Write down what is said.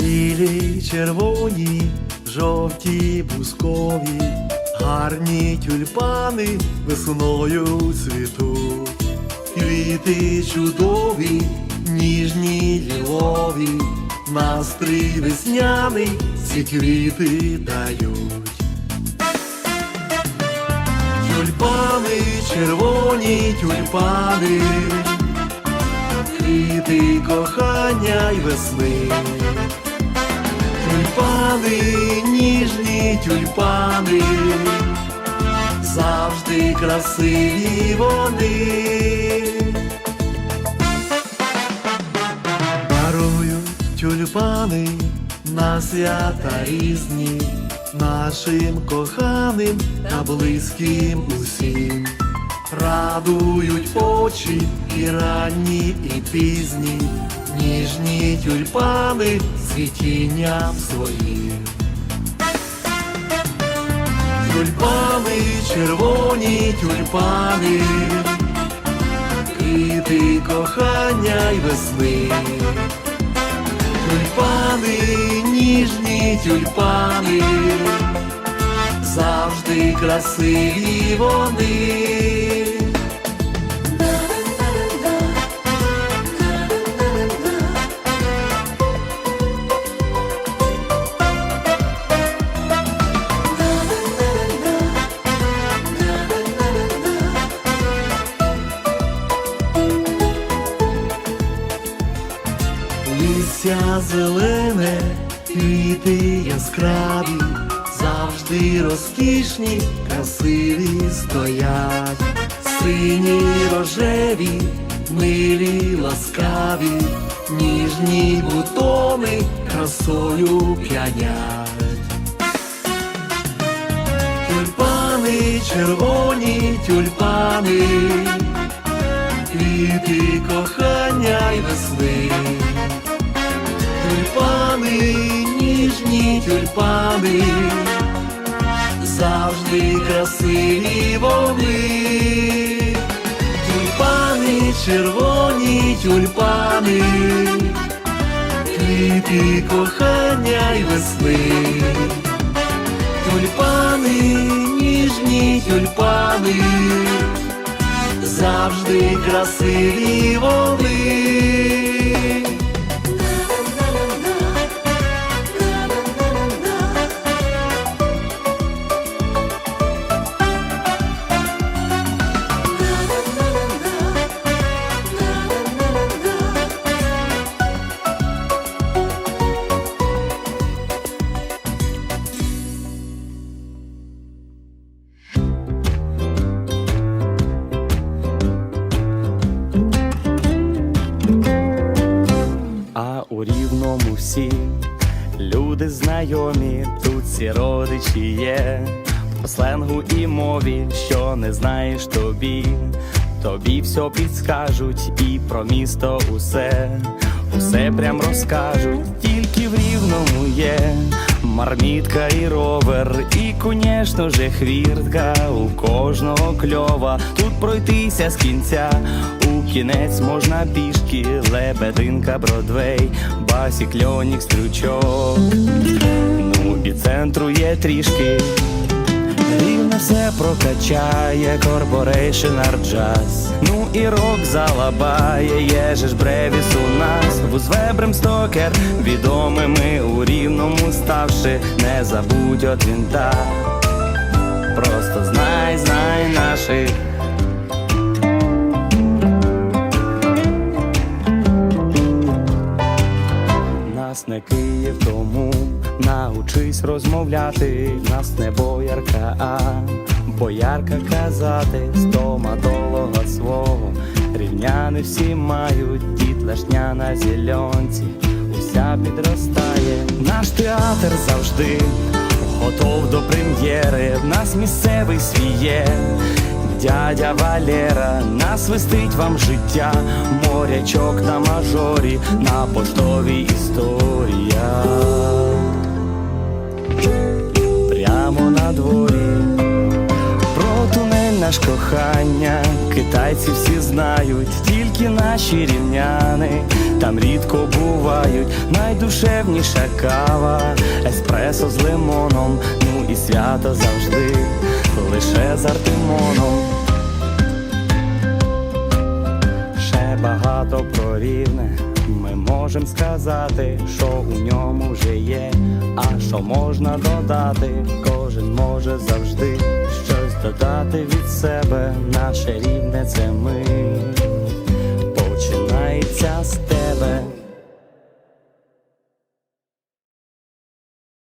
Білі, червоні, жовті, бускові, гарні тюльпани весною цвітуть. Квіти чудові, ніжні лілові, настрій весняний, ці квіти дають. Тюльпани, червоні тюльпани, квіти кохання й весни. Тюльпани, ніжні тюльпани, завжди красиві вони. Дарують тюльпани на свята різні, нашим коханим та близьким усім. Радують очі і ранні, і пізні, ніжні тюльпани світінням своїм. Тюльпани, червоні тюльпани, квіти кохання й весни. Тюльпани, ніжні тюльпани, завжди красиві вони. Листя зелене, квіти яскраві, завжди розкішні, красиві стоять, сині рожеві, милі ласкаві, ніжні бутони красою п'янять. Тюльпани, червоні тюльпани, квіти кохання й весни. Тюльпани, ніжні тюльпани, завжди красиві вони. Тюльпани, червоні тюльпани, квіти кохання й весни. Тюльпани, ніжні тюльпани, завжди красиві вони. Знайомі, тут всі родичі є. По сленгу і мові, що не знаєш тобі, тобі все підскажуть і про місто усе, усе прям розкажуть, тільки в рівному є. Мармітка і ровер, і, конечно же, хвіртка у кожного кльова. Тут пройтися з кінця, у кінець можна пішки, лебединка, бродвей, басік, льонік, стрючок. Ну і центру є трішки. Рівне все прокачає корпорейшн арджаз. Ну і рок залабає, є бревіс у нас. Вузвебрем стокер, відомими у рівному ставши, не забудь от вінта. Просто знай, знай наших. Не Київ, тому научись розмовляти, нас не боярка, а боярка казати стоматолога свого. Рівняни всі мають дітлашня на зільонці, уся підростає. Наш театр завжди готов до прем'єри. В нас місцевий свій є. Дядя Валера насвистить вам життя, морячок на мажорі, на поштовій історія. Прямо на дворі. Про тунель наш кохання, китайці всі знають, тільки наші рівняни. Там рідко бувають, найдушевніша кава, еспресо з лимоном, ну і свято завжди. Лише з Артемоном. Багато про рівне. Ми можемо сказати, що у ньому вже є, а що можна додати, кожен може завжди щось додати від себе. Наше рівне це ми починається з тебе.